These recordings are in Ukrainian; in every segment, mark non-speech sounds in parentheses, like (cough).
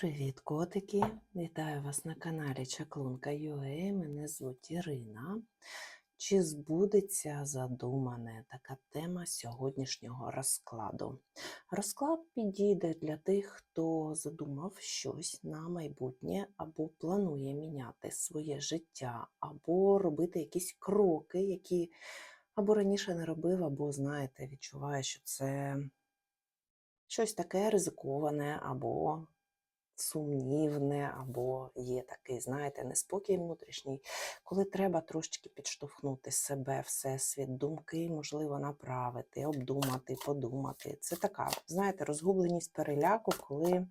Привіт, котики! Вітаю вас на каналі Чаклунка UA. Мене звуть Ірина. Чи збудеться задумане така тема сьогоднішнього розкладу? Розклад підійде для тих, хто задумав щось на майбутнє, або планує міняти своє життя, або робити якісь кроки, які або раніше не робив, або, знаєте, відчуває, що це щось таке ризиковане, або сумнівне, або є такий, знаєте, неспокій внутрішній, коли треба трошечки підштовхнути себе, всесвіт, думки, можливо, направити, обдумати, подумати. Це така, знаєте, розгубленість переляку, коли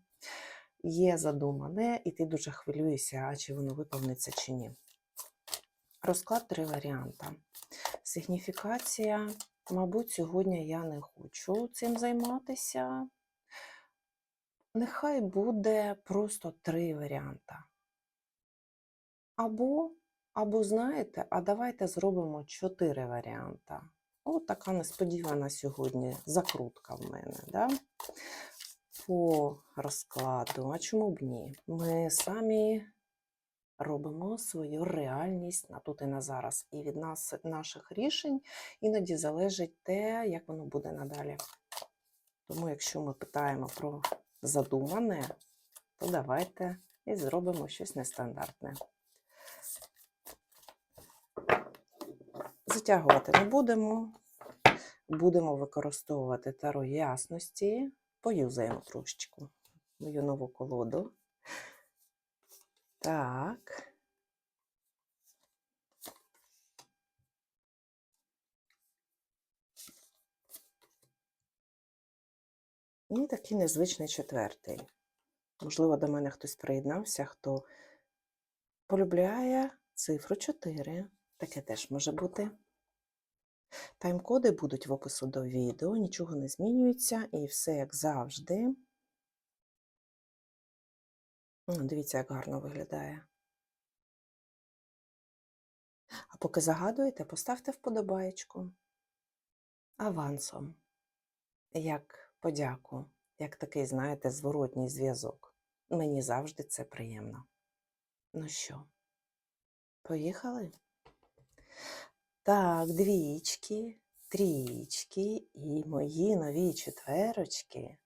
є задумане, і ти дуже хвилюєшся, чи воно виповниться чи ні. Розклад три варіанти. Сигніфікація, мабуть, сьогодні я не хочу цим займатися. Нехай буде просто три варіанти. Або, або знаєте, а давайте зробимо чотири варіанти. От така несподівана сьогодні закрутка в мене. Да? По розкладу. А чому б ні? Ми самі робимо свою реальність на тут і на зараз. І від нас, наших рішень іноді залежить те, як воно буде надалі. Тому, якщо ми питаємо про задумане, то давайте і зробимо щось нестандартне. Затягувати не будемо. Будемо використовувати таро ясності. Поюзаємо трошечку мою нову колоду. Так. І такий незвичний четвертий. Можливо, до мене хтось приєднався, хто полюбляє цифру 4. Таке теж може бути. Тайм-коди будуть в опису до відео, нічого не змінюється, і все як завжди. Дивіться, як гарно виглядає. А поки загадуєте, поставте вподобаєчку авансом, як подяку, як такий, знаєте, зворотній зв'язок. Мені завжди це приємно. Ну що, поїхали? Так, двічки, трічки і мої нові четверочки.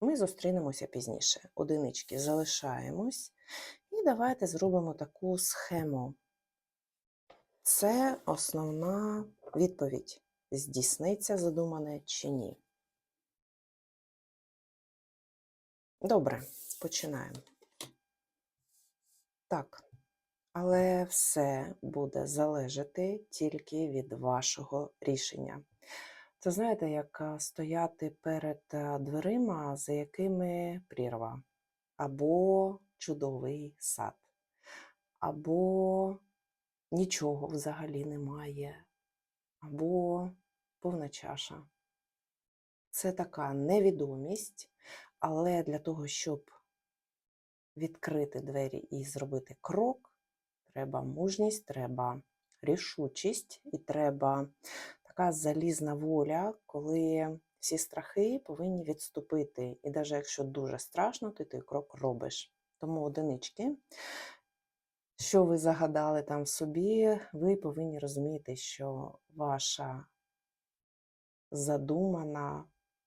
Ми зустрінемося пізніше. Одинички залишаємось. І давайте зробимо таку схему. Це основна відповідь: здійсниться задумане чи ні. Добре, починаємо. Так, але все буде залежати тільки від вашого рішення. Це знаєте, як стояти перед дверима, за якими прірва, або чудовий сад, або нічого взагалі немає, або повна чаша. Це така невідомість, але для того, щоб відкрити двері і зробити крок, треба мужність, треба рішучість і треба така залізна воля, коли всі страхи повинні відступити. І навіть якщо дуже страшно, ти той крок робиш. Тому одинички, що ви загадали там собі, ви повинні розуміти, що ваша задумана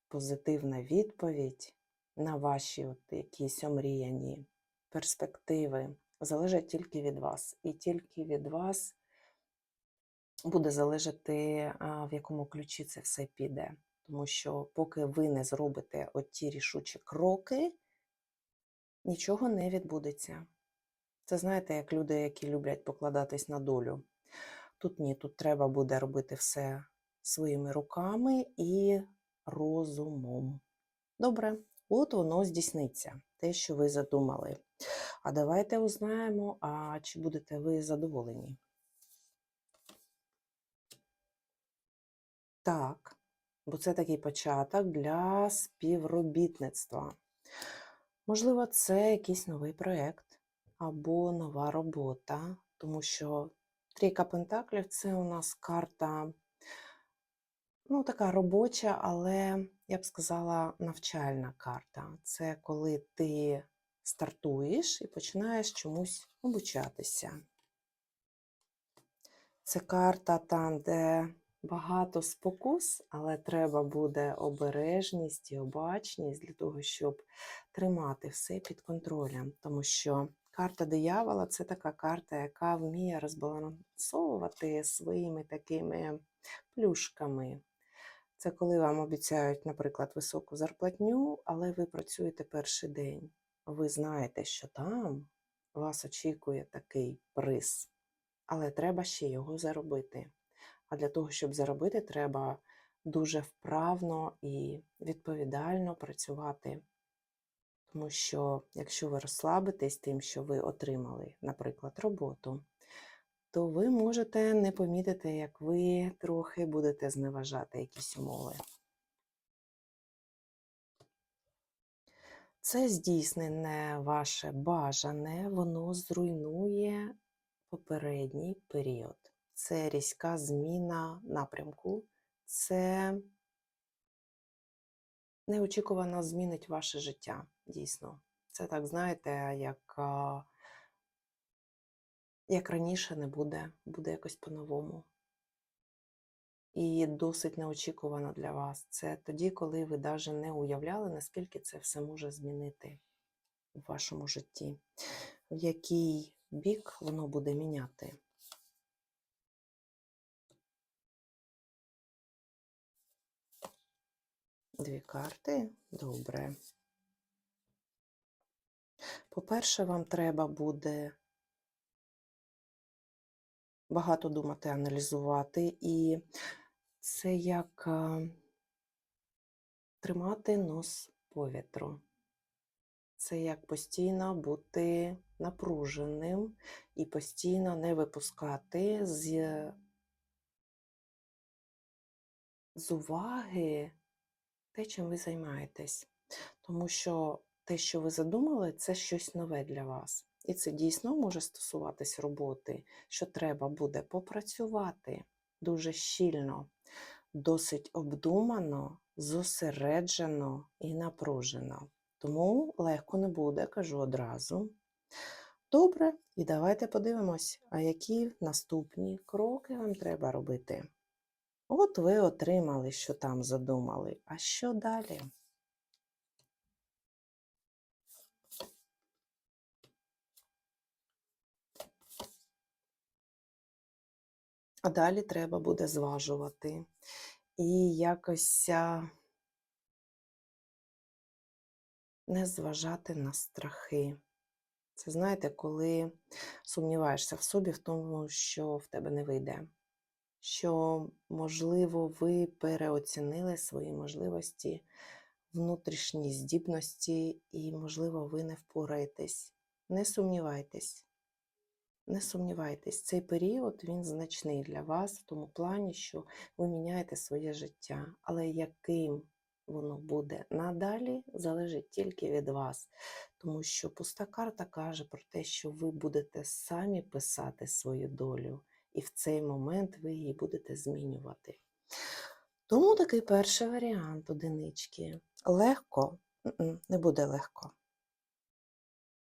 позитивна відповідь на ваші от якісь омріяні перспективи залежать тільки від вас. І тільки від вас буде залежати, в якому ключі це все піде. Тому що поки ви не зробите оті рішучі кроки, нічого не відбудеться. Це знаєте, як люди, які люблять покладатись на долю. Тут ні, тут треба буде робити все своїми руками і розумом. Добре, от воно здійсниться, те, що ви задумали. А давайте узнаємо, а чи будете ви задоволені. Так, бо це такий початок для співробітництва. Можливо, це якийсь новий проєкт або нова робота, тому що трійка пентаклів це у нас карта, ну, така робоча, але я б сказала, навчальна карта. Це коли ти стартуєш і починаєш чомусь обучатися. Це карта там, де багато спокус, але треба буде обережність і обачність для того, щоб тримати все під контролем. Тому що карта диявола це така карта, яка вміє розбалансовувати своїми такими плюшками. Це коли вам обіцяють, наприклад, високу зарплатню, але ви працюєте перший день. Ви знаєте, що там вас очікує такий приз, але треба ще його заробити. А для того, щоб заробити, треба дуже вправно і відповідально працювати. Тому що, якщо ви розслабитесь тим, що ви отримали, наприклад, роботу, то ви можете не помітити, як ви трохи будете зневажати якісь умови. Це здійснене ваше бажане, воно зруйнує попередній період. Це різка зміна напрямку, це неочікувано змінить ваше життя, дійсно. Це так, знаєте, як, як раніше не буде, буде якось по-новому. І досить неочікувано для вас. Це тоді, коли ви навіть не уявляли, наскільки це все може змінити в вашому житті, в який бік воно буде міняти. Дві карти. Добре. По-перше, вам треба буде багато думати, аналізувати, і це як тримати нос повітру. Це як постійно бути напруженим і постійно не випускати з, з уваги те, чим ви займаєтесь. Тому що те, що ви задумали, це щось нове для вас. І це дійсно може стосуватись роботи, що треба буде попрацювати дуже щільно, досить обдумано, зосереджено і напружено. Тому легко не буде, кажу одразу. Добре, і давайте подивимось, а які наступні кроки вам треба робити. От ви отримали, що там задумали. А що далі? А далі треба буде зважувати і якось не зважати на страхи. Це знаєте, коли сумніваєшся в собі в тому, що в тебе не вийде, що, можливо, ви переоцінили свої можливості, внутрішні здібності, і, можливо, ви не впораєтесь. Не сумнівайтесь. Не сумнівайтесь, цей період він значний для вас в тому плані, що ви міняєте своє життя, але яким воно буде надалі, залежить тільки від вас. Тому що пуста карта каже про те, що ви будете самі писати свою долю, і в цей момент ви її будете змінювати. Тому такий перший варіант одинички. Легко не буде легко.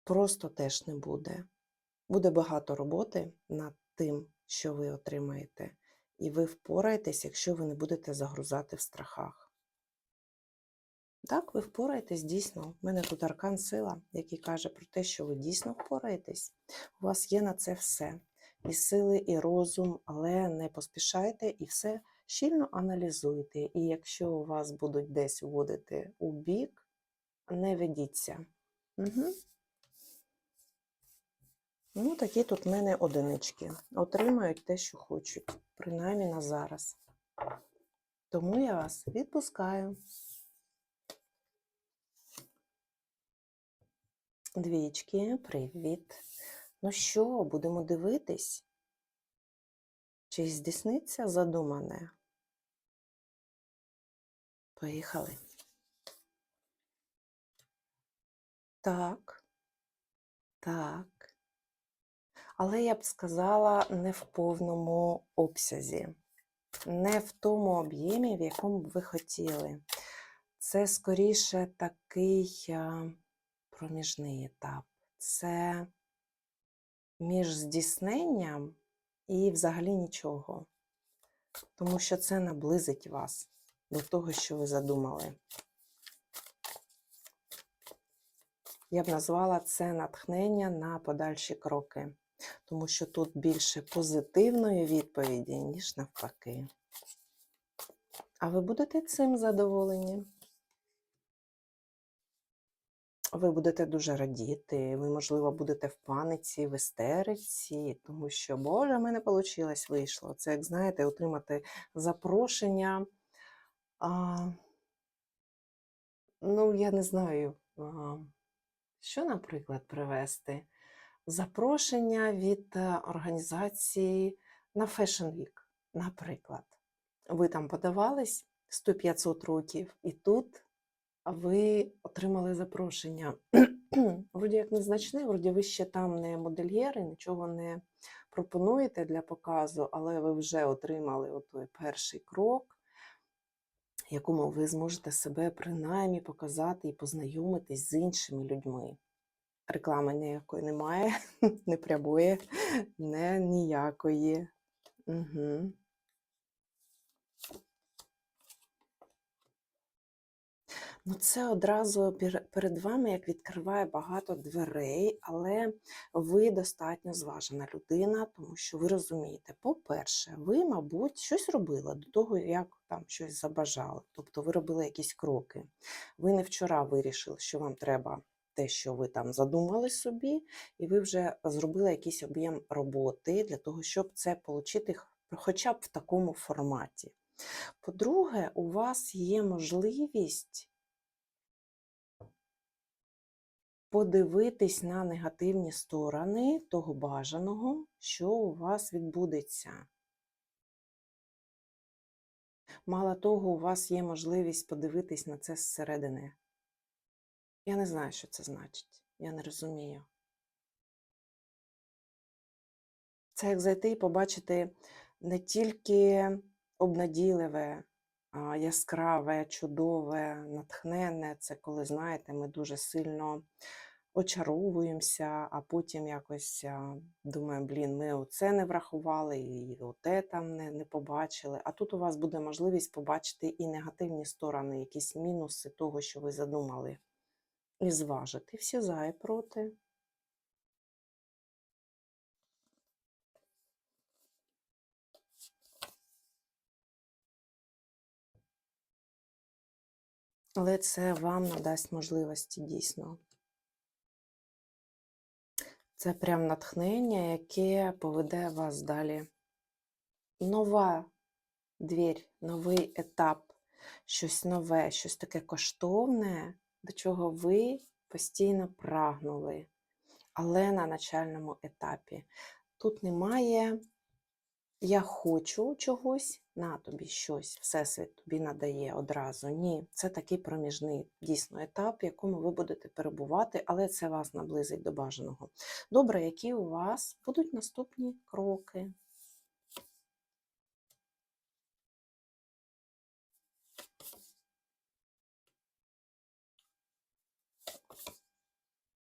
Просто теж не буде. Буде багато роботи над тим, що ви отримаєте, і ви впораєтесь, якщо ви не будете загрузати в страхах. Так, ви впораєтесь дійсно. У мене тут аркан сила, який каже про те, що ви дійсно впораєтесь. У вас є на це все. І сили, і розум, але не поспішайте і все щільно аналізуйте. І якщо у вас будуть десь вводити у бік, не ведіться. Угу. Ну, такі тут в мене одинички. Отримають те, що хочуть, принаймні на зараз. Тому я вас відпускаю. Двічки, привіт. Ну що, будемо дивитись? Чи здійсниться задумане? Поїхали. Так. Так але я б сказала, не в повному обсязі, не в тому об'ємі, в якому б ви хотіли. Це скоріше такий проміжний етап. Це між здійсненням і взагалі нічого. Тому що це наблизить вас до того, що ви задумали. Я б назвала це натхнення на подальші кроки, тому що тут більше позитивної відповіді, ніж навпаки. А ви будете цим задоволені? Ви будете дуже радіти, ви, можливо, будете в паниці, в істериці, тому що, Боже, в мене вийшло, вийшло. Це, як знаєте, отримати запрошення. А, ну, я не знаю, а, що, наприклад, привезти? Запрошення від е, організації на Fashion Week, наприклад. Ви там подавались 100-500 років, і тут ви отримали запрошення. (clears throat) Вроді як незначне, вроді ви ще там не модельєри, нічого не пропонуєте для показу, але ви вже отримали той перший крок, якому ви зможете себе принаймні показати і познайомитись з іншими людьми. Реклами ніякої немає, (laughs) не прямої, не ніякої. Угу. Ну, це одразу перед вами як відкриває багато дверей, але ви достатньо зважена людина, тому що ви розумієте, по-перше, ви, мабуть, щось робили до того, як там щось забажали. Тобто ви робили якісь кроки. Ви не вчора вирішили, що вам треба те, що ви там задумали собі, і ви вже зробили якийсь об'єм роботи для того, щоб це отримати хоча б в такому форматі. По-друге, у вас є можливість подивитись на негативні сторони того бажаного, що у вас відбудеться. Мало того, у вас є можливість подивитись на це зсередини. Я не знаю, що це значить. Я не розумію. Це як зайти і побачити не тільки обнадійливе, яскраве, чудове, натхненне. Це коли, знаєте, ми дуже сильно очаровуємося, а потім якось думаємо, блін, ми оце не врахували, і оте там не, не побачили. А тут у вас буде можливість побачити і негативні сторони, якісь мінуси того, що ви задумали, і зважити всі за і проти. Але це вам надасть можливості дійсно. Це прям натхнення, яке поведе вас далі. Нова двір, новий етап, щось нове, щось таке коштовне, до чого ви постійно прагнули, але на начальному етапі. Тут немає я хочу чогось, на тобі щось, Всесвіт тобі надає одразу. Ні, це такий проміжний дійсно етап, в якому ви будете перебувати, але це вас наблизить до бажаного. Добре, які у вас будуть наступні кроки?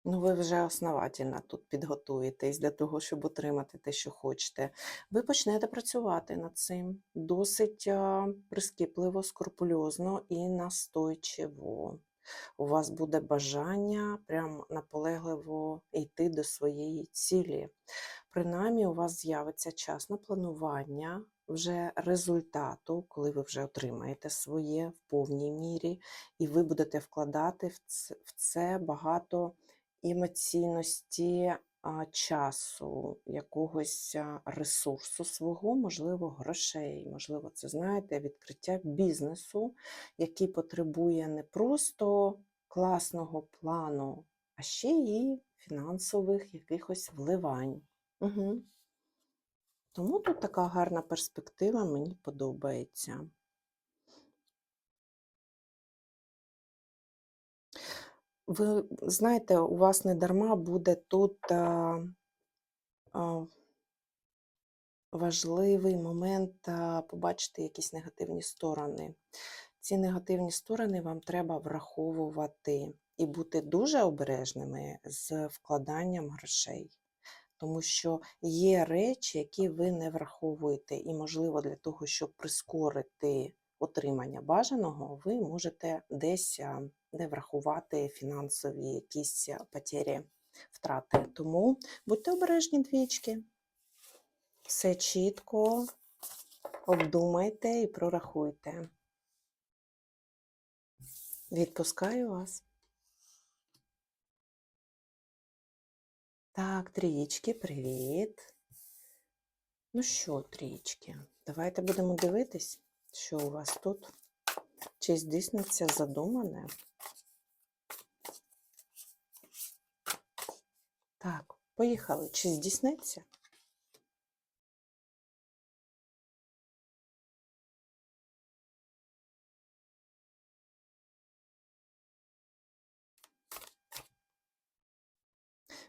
Ну, ви вже основательно тут підготуєтесь для того, щоб отримати те, що хочете. Ви почнете працювати над цим досить прискіпливо, скрупульозно і настойчиво. У вас буде бажання прям наполегливо йти до своєї цілі. Принаймні, у вас з'явиться час на планування вже результату, коли ви вже отримаєте своє в повній мірі, і ви будете вкладати в це багато емоційності часу, якогось ресурсу свого, можливо, грошей. Можливо, це знаєте, відкриття бізнесу, який потребує не просто класного плану, а ще і фінансових якихось вливань. Угу. Тому тут така гарна перспектива, мені подобається. Ви знаєте, у вас не дарма буде тут а, а, важливий момент а, побачити якісь негативні сторони. Ці негативні сторони вам треба враховувати. і бути дуже обережними з вкладанням грошей. Тому що є речі, які ви не враховуєте, і, можливо, для того, щоб прискорити отримання бажаного, ви можете десь не врахувати фінансові якісь потері, втрати. Тому будьте обережні двічки. Все чітко обдумайте і прорахуйте. Відпускаю вас. Так, трієчки, привіт. Ну що, трієчки, давайте будемо дивитись, що у вас тут. Чи здійсниться задумане? Так, поїхали. Чи здійсниться?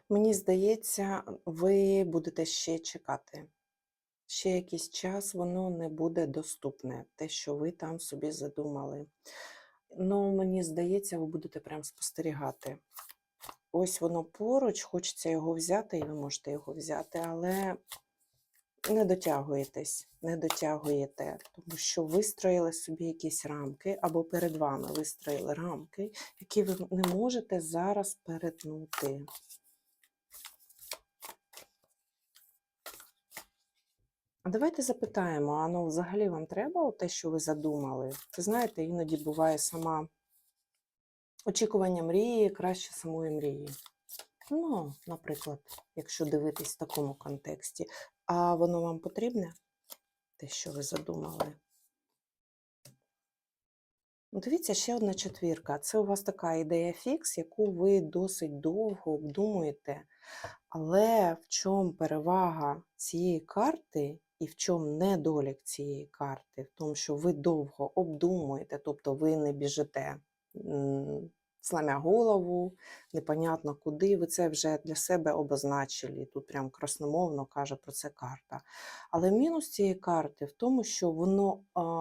Мені здається, ви будете ще чекати. Ще якийсь час воно не буде доступне, те, що ви там собі задумали. Ну, мені здається, ви будете прям спостерігати. Ось воно поруч, хочеться його взяти, і ви можете його взяти, але не дотягуєтесь, не дотягуєте, тому що вистроїли собі якісь рамки, або перед вами вистроїли рамки, які ви не можете зараз перетнути. А давайте запитаємо, а ну взагалі вам треба те, що ви задумали? Ви знаєте, іноді буває сама очікування мрії краще самої мрії. Ну, наприклад, якщо дивитись в такому контексті, а воно вам потрібне? Те, що ви задумали? Ну, Дивіться, ще одна четвірка. Це у вас така ідея фікс, яку ви досить довго обдумуєте. Але в чому перевага цієї карти і в чому недолік цієї карти? В тому, що ви довго обдумуєте, тобто ви не біжите, сламя голову, непонятно куди. Ви це вже для себе обозначили. Тут прям красномовно каже про це карта. Але мінус цієї карти в тому, що воно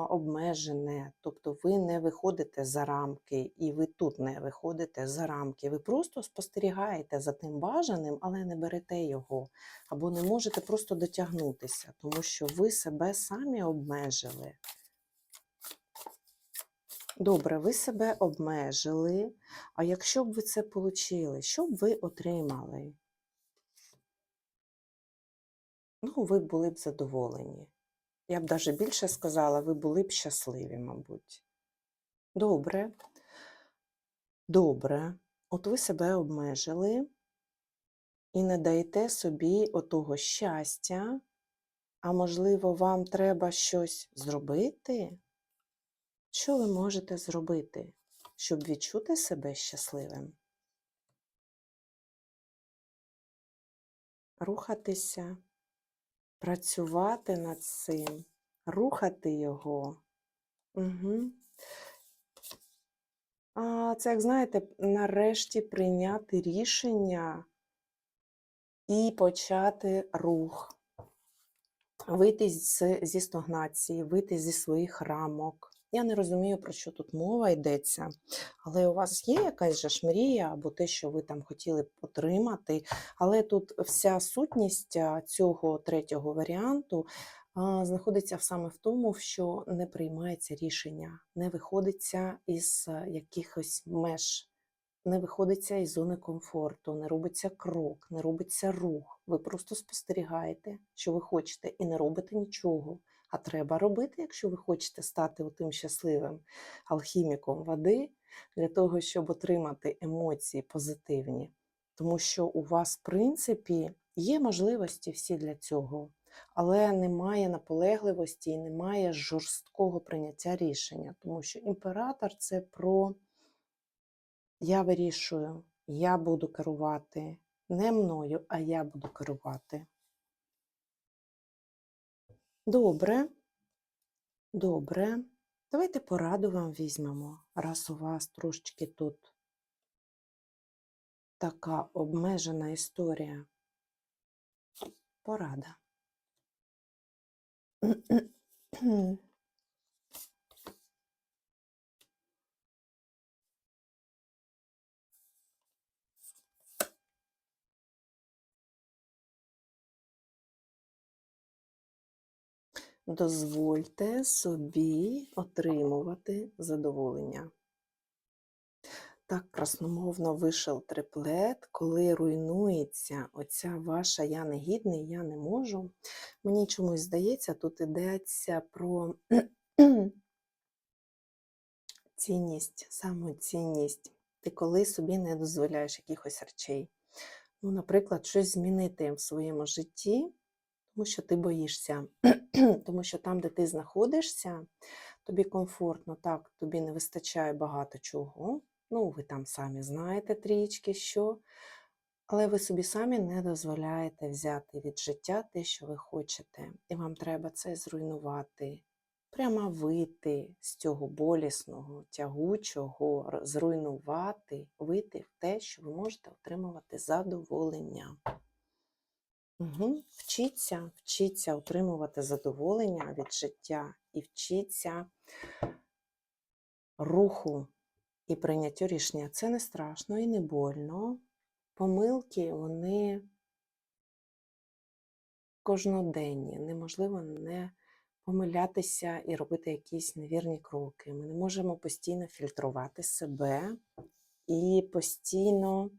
обмежене, тобто ви не виходите за рамки, і ви тут не виходите за рамки. Ви просто спостерігаєте за тим бажаним, але не берете його, або не можете просто дотягнутися, тому що ви себе самі обмежили. Добре, ви себе обмежили. А якщо б ви це отримали, що б ви отримали? Ну, ви були б задоволені. Я б навіть більше сказала, ви були б щасливі, мабуть. Добре. Добре. От ви себе обмежили і не даєте собі отого щастя, а можливо, вам треба щось зробити? Що ви можете зробити, щоб відчути себе щасливим? Рухатися, працювати над цим, рухати його. Угу. А це, як знаєте, нарешті прийняти рішення і почати рух, вийти зі стагнації, вийти зі своїх рамок. Я не розумію, про що тут мова йдеться, але у вас є якась же ж мрія або те, що ви там хотіли отримати. Але тут вся сутність цього третього варіанту знаходиться саме в тому, що не приймається рішення, не виходиться із якихось меж, не виходиться із зони комфорту, не робиться крок, не робиться рух. Ви просто спостерігаєте, що ви хочете, і не робите нічого. А треба робити, якщо ви хочете стати тим щасливим алхіміком води, для того, щоб отримати емоції позитивні. Тому що у вас, в принципі, є можливості всі для цього, але немає наполегливості і немає жорсткого прийняття рішення. Тому що імператор це про я вирішую, я буду керувати не мною, а я буду керувати. Добре, добре. Давайте пораду вам візьмемо, раз у вас трошечки тут така обмежена історія. Порада. Дозвольте собі отримувати задоволення. Так красномовно вийшов триплет, коли руйнується оця ваша я не гідний, я не можу. Мені чомусь здається, тут йдеться про (clears throat) цінність, самоцінність. Ти коли собі не дозволяєш якихось речей. Ну, наприклад, щось змінити в своєму житті, тому що ти боїшся. (clears throat) тому що там, де ти знаходишся, тобі комфортно, так, тобі не вистачає багато чого. Ну, ви там самі знаєте трішки що, але ви собі самі не дозволяєте взяти від життя те, що ви хочете. І вам треба це зруйнувати, прямо вийти з цього болісного, тягучого, зруйнувати, вийти в те, що ви можете отримувати задоволення. Угу. Вчіться, вчіться отримувати задоволення від життя і вчіться руху і прийняттю рішення. Це не страшно і не больно. Помилки, вони кожноденні. Неможливо не помилятися і робити якісь невірні кроки. Ми не можемо постійно фільтрувати себе і постійно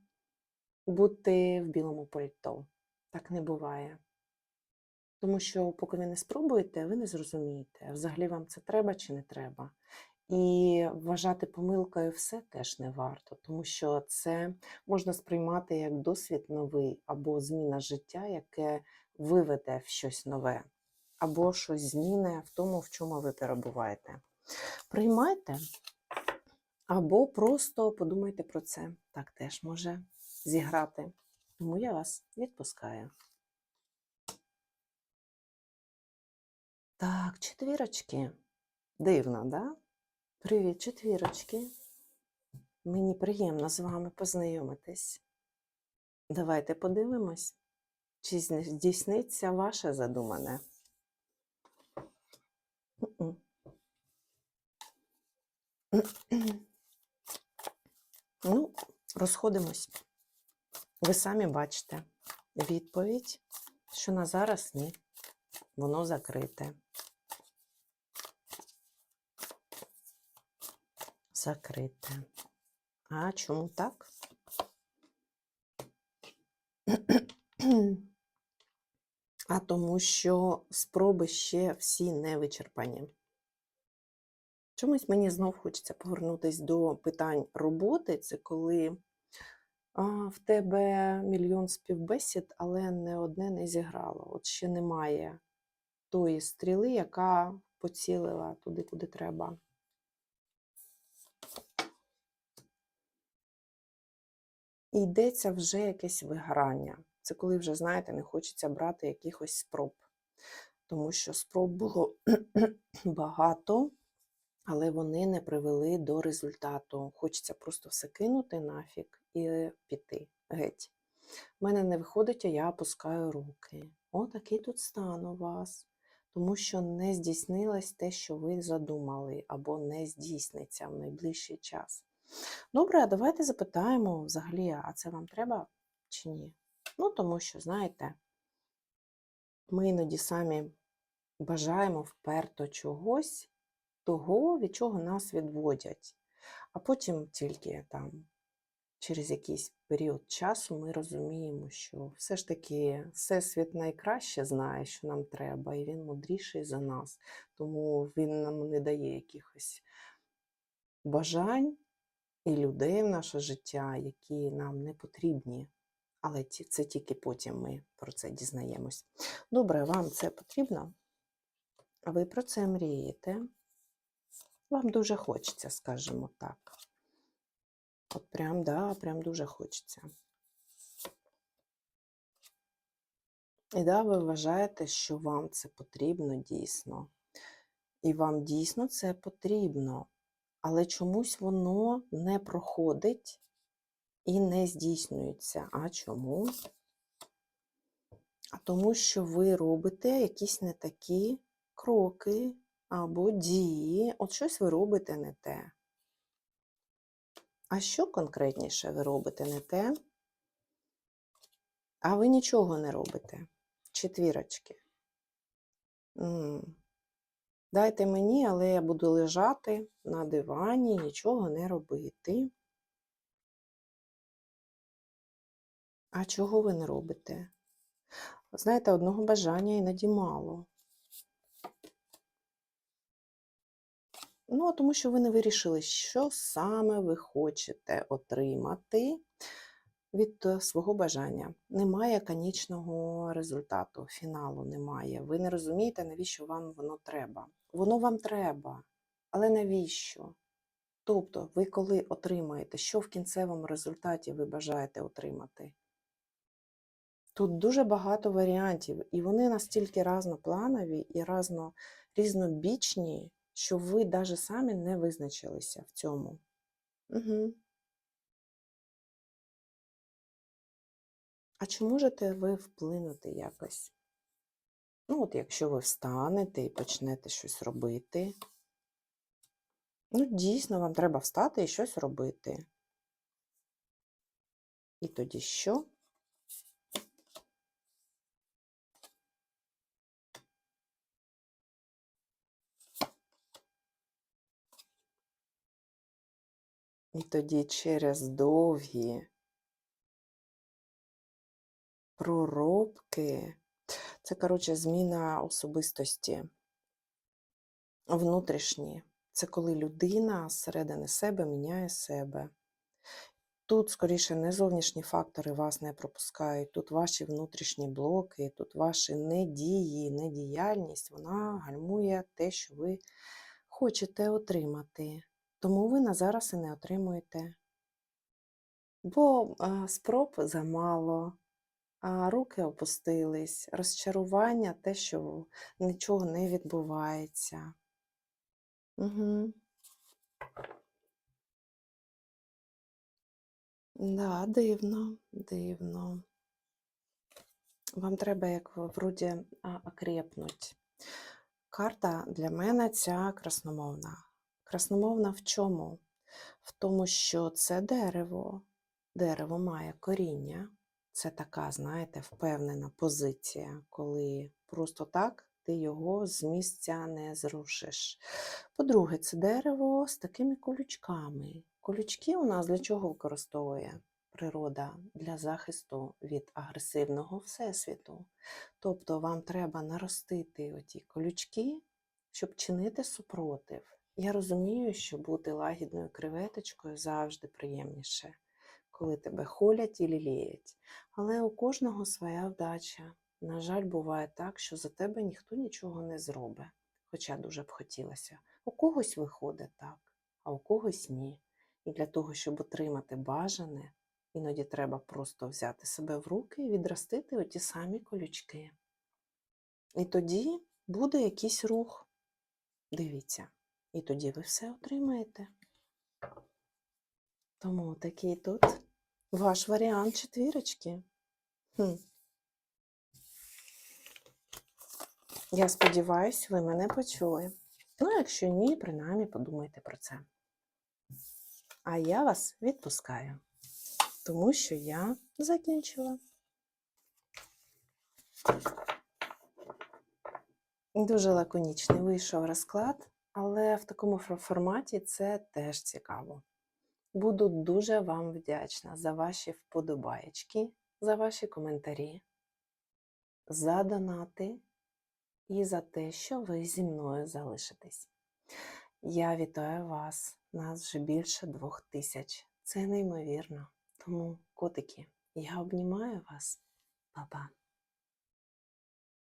бути в білому пальто. Так не буває. Тому що, поки ви не спробуєте, ви не зрозумієте, взагалі вам це треба чи не треба. І вважати помилкою все теж не варто, тому що це можна сприймати як досвід новий або зміна життя, яке виведе в щось нове, або щось зміни в тому, в чому ви перебуваєте. Приймайте, або просто подумайте про це. Так теж може зіграти. Тому я вас відпускаю. Так, четвірочки. Дивно, да? Привіт, четвірочки. Мені приємно з вами познайомитись. Давайте подивимось, чи здійсниться ваше задумане. Ну, розходимось. Ви самі бачите відповідь, що на зараз ні. Воно закрите. Закрите. А чому так? (clears throat) А тому що спроби ще всі не вичерпані. Чомусь мені знов хочеться повернутися до питань роботи. Це коли в тебе мільйон співбесід, але не одне не зіграло. От ще немає тої стріли, яка поцілила туди, куди треба. І йдеться вже якесь вигорання. Це коли вже, знаєте, не хочеться брати якихось спроб. Тому що спроб було (clears throat) багато, але вони не привели до результату. Хочеться просто все кинути нафіг і піти геть. У мене не виходить, а я опускаю руки. О, такий тут стан у вас. Тому що не здійснилось те, що ви задумали, або не здійсниться в найближчий час. Добре, а давайте запитаємо взагалі, а це вам треба чи ні? Ну, тому що, знаєте, ми іноді самі бажаємо вперто чогось, того, від чого нас відводять. А потім тільки там через якийсь період часу ми розуміємо, що все ж таки Всесвіт найкраще знає, що нам треба, і він мудріший за нас. Тому він нам не дає якихось бажань і людей в наше життя, які нам не потрібні. Але це тільки потім ми про це дізнаємось. Добре, вам це потрібно? Ви про це мрієте? Вам дуже хочеться, скажімо так. От прям, да, прям дуже хочеться. І да, ви вважаєте, що вам це потрібно дійсно. І вам дійсно це потрібно. Але чомусь воно не проходить і не здійснюється. А чому? А тому, що ви робите якісь не такі кроки або дії. От щось ви робите не те. А що конкретніше ви робите не те? А ви нічого не робите. Четвірочки. Дайте мені, але я буду лежати на дивані, нічого не робити. А чого ви не робите? Знаєте, одного бажання іноді мало. Ну, тому що ви не вирішили, що саме ви хочете отримати від е, свого бажання. Немає конічного результату, фіналу немає. Ви не розумієте, навіщо вам воно треба. Воно вам треба, але навіщо? Тобто, ви коли отримаєте, що в кінцевому результаті ви бажаєте отримати? Тут дуже багато варіантів, і вони настільки разнопланові і різнобічні, що ви навіть самі не визначилися в цьому. Угу. А чи можете ви вплинути якось? Ну, от якщо ви встанете і почнете щось робити. Ну, дійсно, вам треба встати і щось робити. І тоді що? І тоді через довгі проробки, це, коротше, зміна особистості внутрішні. Це коли людина зсередини себе міняє себе. Тут, скоріше, не зовнішні фактори вас не пропускають, тут ваші внутрішні блоки, тут ваші недії, недіяльність, вона гальмує те, що ви хочете отримати. Тому ви на зараз і не отримуєте. Бо спроб замало, а руки опустились, розчарування, те, що нічого не відбувається. Угу. Да, дивно, дивно. Вам треба, як вроді, окрепнуть. Карта для мене ця красномовна. Красномовна в чому? В тому, що це дерево. Дерево має коріння. Це така, знаєте, впевнена позиція, коли просто так ти його з місця не зрушиш. По-друге, це дерево з такими колючками. Колючки у нас для чого використовує природа? Для захисту від агресивного всесвіту. Тобто вам треба наростити оті колючки, щоб чинити супротив. Я розумію, що бути лагідною креветочкою завжди приємніше, коли тебе холять і ліліють. Але у кожного своя вдача. На жаль, буває так, що за тебе ніхто нічого не зробить, хоча дуже б хотілося. У когось виходить так, а у когось ні. І для того, щоб отримати бажане, іноді треба просто взяти себе в руки і відростити оті самі колючки. І тоді буде якийсь рух. Дивіться, і тоді ви все отримаєте. Тому такий тут ваш варіант четвірочки. Хм. Я сподіваюся, ви мене почули. Ну, якщо ні, принаймні подумайте про це. А я вас відпускаю, тому що я закінчила. Дуже лаконічний вийшов розклад, але в такому форматі це теж цікаво. Буду дуже вам вдячна за ваші вподобаєчки, за ваші коментарі, за донати і за те, що ви зі мною залишитесь. Я вітаю вас. Нас вже більше двох тисяч. Це неймовірно. Тому, котики, я обнімаю вас. Па-па.